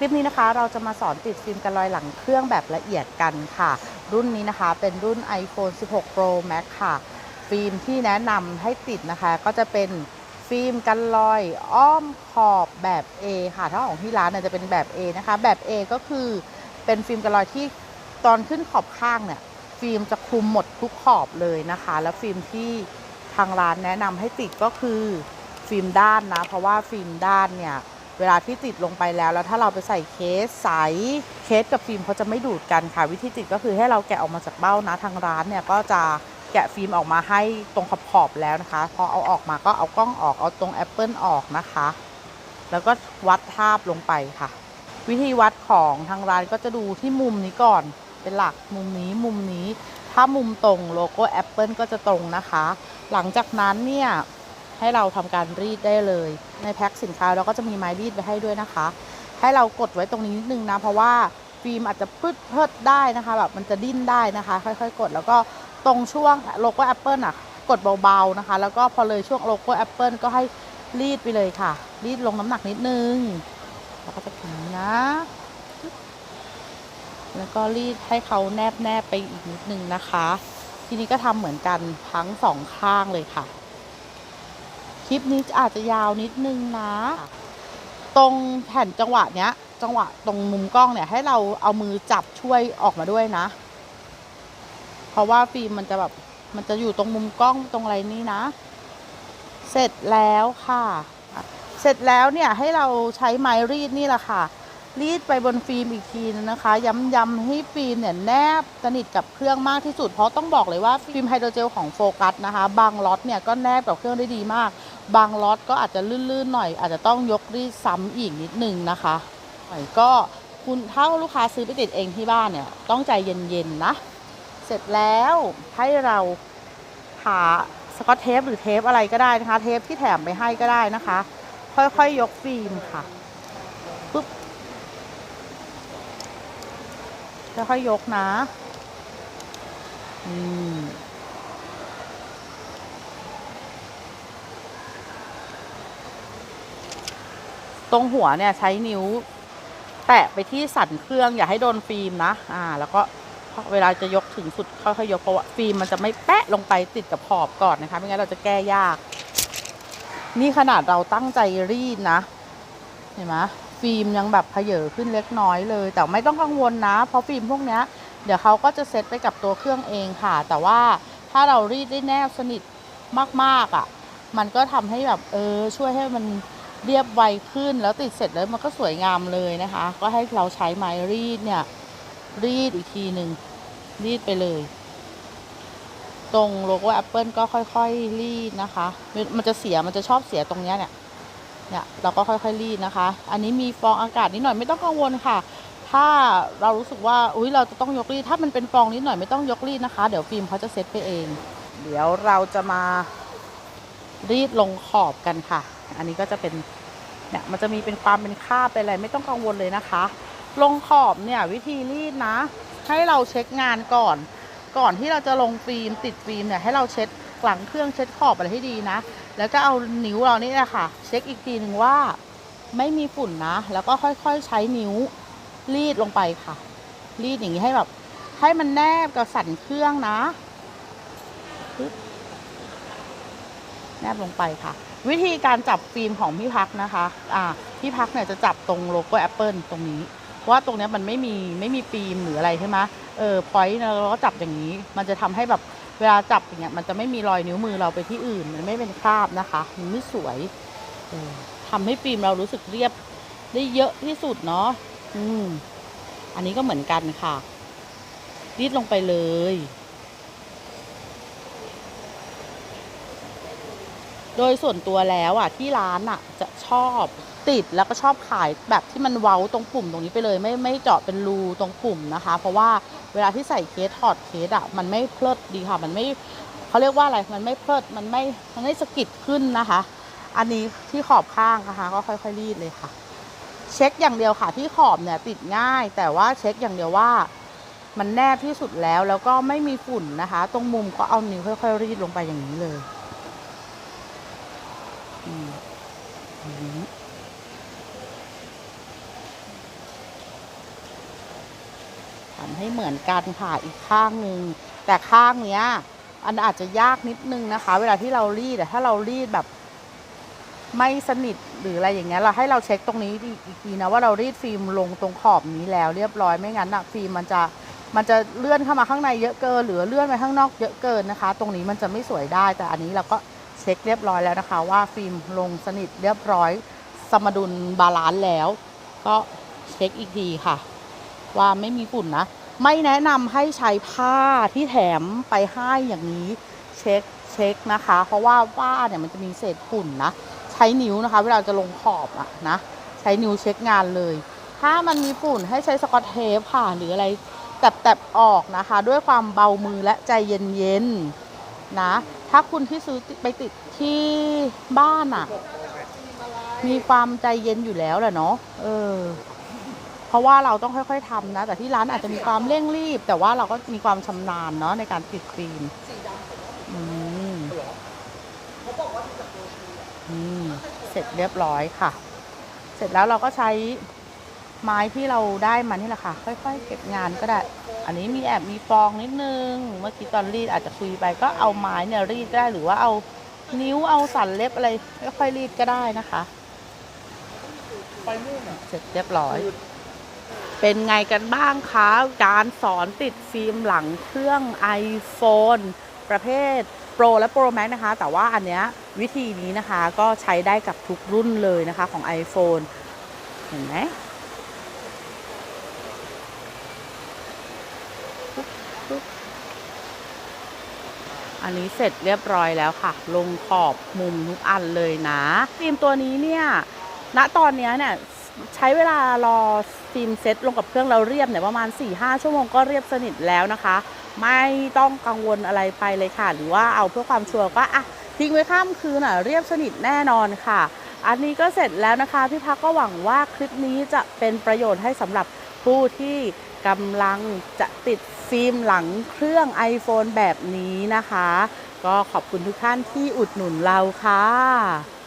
คลิปนี้นะคะเราจะมาสอนติดฟิล์มกันรอยหลังเครื่องแบบละเอียดกันค่ะ รุ่นนี้นะคะเป็นรุ่น iPhone 16 Pro Max ค่ะ ฟิล์มที่แนะนำให้ติดนะคะ ก็จะเป็นฟิล์มกันรอยอ้อมขอบแบบ A ค่ะ ถ้าของที่ร้านเนี่ยจะเป็นแบบ A นะคะ แบบ A ก็คือเป็นฟิล์มกันรอยที่ตอนขึ้นขอบข้างเนี่ยฟิล์มจะคลุมหมดทุกขอบเลยนะคะ แล้วฟิล์มที่ทางร้านแนะนำให้ติดก็คือฟิล์มด้านนะ เพราะว่าฟิล์มด้านเนี่ย เวลาที่ติดลงไปแล้ว แล้วถ้าเราไปใส่เคสใสเคสกับฟิล์มเขาจะไม่ดูดกันค่ะ วิธีติดก็คือให้เราแกะออกมาจากเบ้านะทางร้านเนี่ยก็จะแกะฟิล์มออกมาให้ตรงขอบขอบแล้วนะคะ พอเอาออกมาก็เอากล้องออกเอาตรงแอปเปิลออกนะคะ แล้วก็วัดทาบลงไปค่ะ วิธีวัดของทางร้านก็จะดูที่มุมนี้ก่อนเป็นหลักมุมนี้มุมนี้ ถ้ามุมตรงโลโก้แอปเปิลก็จะตรงนะคะ หลังจากนั้นเนี่ย ให้เราทำการรีดได้เลย ในแพ็คสินค้าเราก็จะมีไม้รีดไว้ให้ด้วยนะคะ ให้เรากดไว้ตรงนี้นิดนึงนะ เพราะว่าฟิล์มอาจจะพืดเพิดได้นะคะแบบมันจะดิ้นได้นะคะ ค่อยๆ กดแล้วก็ตรงช่วงโลโก้แอปเปิลอะกดเบาๆนะคะ แล้วก็พอเลยช่วงโลโก้แอปเปิลก็ให้รีดไปเลยค่ะ รีดลงน้ำหนักนิดนึง แล้วก็จะถึงนะ แล้วก็รีดให้เขาแนบแนบไปอีกนิดนึงนะคะ ทีนี้ก็ทำเหมือนกันทั้งสองข้างเลยค่ะ คลิปนี้อาจจะยาวนิดนึงนะ ตรงแผ่นจังหวะเนี้ย จังหวะตรงมุมกล้องเนี่ย ให้เราเอามือจับช่วยออกมาด้วยนะ เพราะว่าฟิล์มมันจะแบบมันจะอยู่ตรงมุมกล้องตรงอะไรนี่นะ เสร็จแล้วค่ะ เสร็จแล้วเนี่ยให้เราใช้ไม้รีดนี่แหละค่ะ รีดไปบนฟิล์มอีกทีนึงนะคะ ย้ำๆให้ฟิล์มเนี่ยแนบสนิทกับเครื่องมากที่สุด เพราะต้องบอกเลยว่าฟิล์มไฮโดรเจลของโฟกัสนะคะ บางล็อตเนี่ยก็แนบกับเครื่องได้ดีมาก บางล็อตก็อาจจะลื่นๆหน่อย อาจจะต้องยกรีดซ้ำอีกนิดนึงนะคะหน่อยก็คุณถ้าลูกค้าซื้อไปติดเองที่บ้านเนี่ย ต้องใจเย็นๆนะ เสร็จแล้วให้เราหาสกอตเทปหรือเทปอะไรก็ได้นะคะ เทปที่แถมไปให้ก็ได้นะคะ ค่อยๆยกฟิล์มค่ะปุ๊บค่อยๆยกนะ อืม ตรงหัวเนี่ยใช้นิ้ว แตะไปที่สันเครื่องอย่าให้โดนฟิล์มนะอ่า แล้วก็เวลาจะยกถึงสุดค่อยๆยกเพราะว่าฟิล์มมันจะไม่แปะลงไปติดกับขอบก่อนนะคะ ไม่งั้นเราจะแก้ยาก นี่ขนาดเราตั้งใจรีดนะ เห็นไหมฟิล์มยังแบบเพเยอขึ้นเล็กน้อยเลย แต่ไม่ต้องกังวลนะ เพราะฟิล์มพวกเนี้ยเดี๋ยวเขาก็จะเซตไปกับตัวเครื่องเองค่ะ แต่ว่าถ้าเรารีดได้แนบสนิทมากๆอะ่ะ มันก็ทำให้แบบเออช่วยให้มัน เรียบไวขึ้นแล้วติดเสร็จแล้วมันก็สวยงามเลยนะคะ ก็ให้เราใช้ไม้รีดเนี่ย รีดอีกทีหนึ่งรีดไปเลย ตรงโลโก้ Apple ก็ค่อยๆรีดนะคะ มันจะเสียมันจะชอบเสียตรงเนี้ยเนี่ยเนี่ยเราก็ค่อยๆรีดนะคะ อันนี้มีฟองอากาศนิดหน่อยไม่ต้องกังวลค่ะ ถ้าเรารู้สึกว่าอุ้ยเราจะต้องยกรีด ถ้ามันเป็นฟองนิดหน่อยไม่ต้องยกรีดนะคะ เดี๋ยวฟิล์มเขาจะเซ็ตไปเอง เดี๋ยวเราจะมารีดลงขอบกันค่ะ อันนี้ก็จะเป็นเนี่ยมันจะมีเป็นความเป็นคราบเป็นอะไรไม่ต้องกังวลเลยนะคะ ลงขอบเนี่ยวิธีรีดนะ ให้เราเช็คงานก่อน ก่อนที่เราจะลงฟิล์มติดฟิล์มเนี่ยให้เราเช็ดหลังเครื่องเช็ดขอบอะไรให้ดีนะ แล้วก็เอานิ้วเรานี่แหละค่ะ เช็คอีกทีหนึ่งว่าไม่มีฝุ่นนะ แล้วก็ค่อยๆใช้นิ้วรีดลงไปค่ะ รีดอย่างนี้ให้แบบ ให้มันแนบกับสันเครื่องนะ แนบลงไปค่ะ วิธีการจับฟิล์มของพี่พักนะคะอ่าพี่พักเนี่ยจะจับตรงโลโก้ Apple ตรงนี้ เพราะว่าตรงนี้มันไม่มีไม่มีฟิล์มหรืออะไรใช่ไหมเออพอยต์เราก็จับอย่างนี้ มันจะทำให้แบบเวลาจับอย่างเงี้ยมันจะไม่มีรอยนิ้วมือเราไปที่อื่น มันไม่เป็นคราบนะคะ มันไม่สวยออทำให้ฟิล์มเรารู้สึกเรียบได้เยอะที่สุดเนาะอืมอันนี้ก็เหมือนกันค่ะรีดลงไปเลย โดยส่วนตัวแล้วอะที่ร้านอะจะชอบติดแล้วก็ชอบขายแบบที่มันเว้าตรงปุ่มตรงนี้ไปเลย ไม่ไม่เจาะเป็นรูตรงปุ่มนะคะ เพราะว่าเวลาที่ใส่เคสถอดเคสอะมันไม่เพลิดดีค่ะ มันไม่เขาเรียกว่าอะไรมันไม่เพลิดมันไม่มันไม่สกิดขึ้นนะคะ อันนี้ที่ขอบข้างนะคะ ก็ค่อยๆรีดเลยค่ะ เช็คอย่างเดียวค่ะ ที่ขอบเนี่ยติดง่าย แต่ว่าเช็คอย่างเดียวว่ามันแนบที่สุดแล้วแล้วก็ไม่มีฝุ่นนะคะ ตรงมุมก็เอานิ้วค่อยๆรีดลงไปอย่างนี้เลย ทำให้เหมือนกันค่ะอีกข้างหนึ่ง แต่ข้างเนี้ย อันอาจจะยากนิดนึงนะคะ เวลาที่เรารีดอะถ้าเรารีดแบบ ไม่สนิทหรืออะไรอย่างเงี้ยเราให้เราเช็คตรงนี้ดีอีกทีนะว่าเรารีดฟิล์มลงตรงขอบนี้แล้ว เรียบร้อยไม่งั้นอะฟิล์มมันจะมันจะเลื่อนเข้ามาข้างในเยอะเกิน หรือเลื่อนไปข้างนอกเยอะเกินนะคะ ตรงนี้มันจะไม่สวยได้ แต่อันนี้เราก็ เช็คเรียบร้อยแล้วนะคะ ว่าฟิล์มลงสนิทเรียบร้อย สมดุลบาลานซ์แล้ว ก็เช็คอีกทีค่ะ ว่าไม่มีฝุ่นนะ ไม่แนะนำให้ใช้ผ้าที่แถมไปให้อย่างนี้เช็คเช็คนะคะ เพราะว่าผ้าเนี่ยมันจะมีเศษฝุ่นนะ ใช้นิ้วนะคะ เวลาจะลงขอบอะนะ ใช้นิ้วเช็คงานเลย ถ้ามันมีฝุ่นให้ใช้สกอตเทปค่ะหรืออะไรแตบๆออกนะคะ ด้วยความเบามือและใจเย็นๆ นะ ถ้าคุณที่ซื้อไปติดที่บ้านอะมีความใจเย็นอยู่แล้วแหละเนาะเออ เพราะว่าเราต้องค่อย ๆทำนะ แต่ที่ร้านอาจจะมีความเร่งรีบ แต่ว่าเราก็มีความชำนาญเนาะในการติดฟิล์มอืมอืมเสร็จเรียบร้อยค่ะ เสร็จแล้วเราก็ใช้ ไม้ที่เราได้มานี่แหละค่ะ ค่อย ๆ เก็บงานก็ได้ อันนี้มีแอบมีฟองนิดนึง เมื่อกี้ตอนรีดอาจจะคุยไปก็เอาไม้เนี่ยรีดได้หรือว่าเอานิ้วเอาสันเล็บอะไรค่อยๆรีดก็ได้นะคะเสร็จเรียบร้อย เป็นไงกันบ้างคะการสอนติดฟิล์มหลังเครื่อง iPhone ประเภท Pro และ Pro Max นะคะ แต่ว่าอันเนี้ยวิธีนี้นะคะก็ใช้ได้กับทุกรุ่นเลยนะคะของ iPhone เห็นไหมปุ๊บปุ๊บ อันนี้เสร็จเรียบร้อยแล้วค่ะ ลงขอบมุมทุกอันเลยนะฟิล์มตัวนี้เนี่ยณตอนนี้เนี่ยใช้เวลารอฟิล์มเซ็ตลงกับเครื่องเราเรียบเนี่ยประมาณ 4-5 ชั่วโมงก็เรียบสนิทแล้วนะคะ ไม่ต้องกังวลอะไรไปเลยค่ะ หรือว่าเอาเพื่อความชัวร์ก็อะทิ้งไว้ข้ามคืนอะเรียบสนิทแน่นอนค่ะ อันนี้ก็เสร็จแล้วนะคะพี่พักก็หวังว่าคลิปนี้จะเป็นประโยชน์ให้สำหรับผู้ที่กำลังจะติด ฟิล์มหลังเครื่อง iPhone แบบนี้นะคะ ก็ขอบคุณทุกท่านที่อุดหนุนเราค่ะ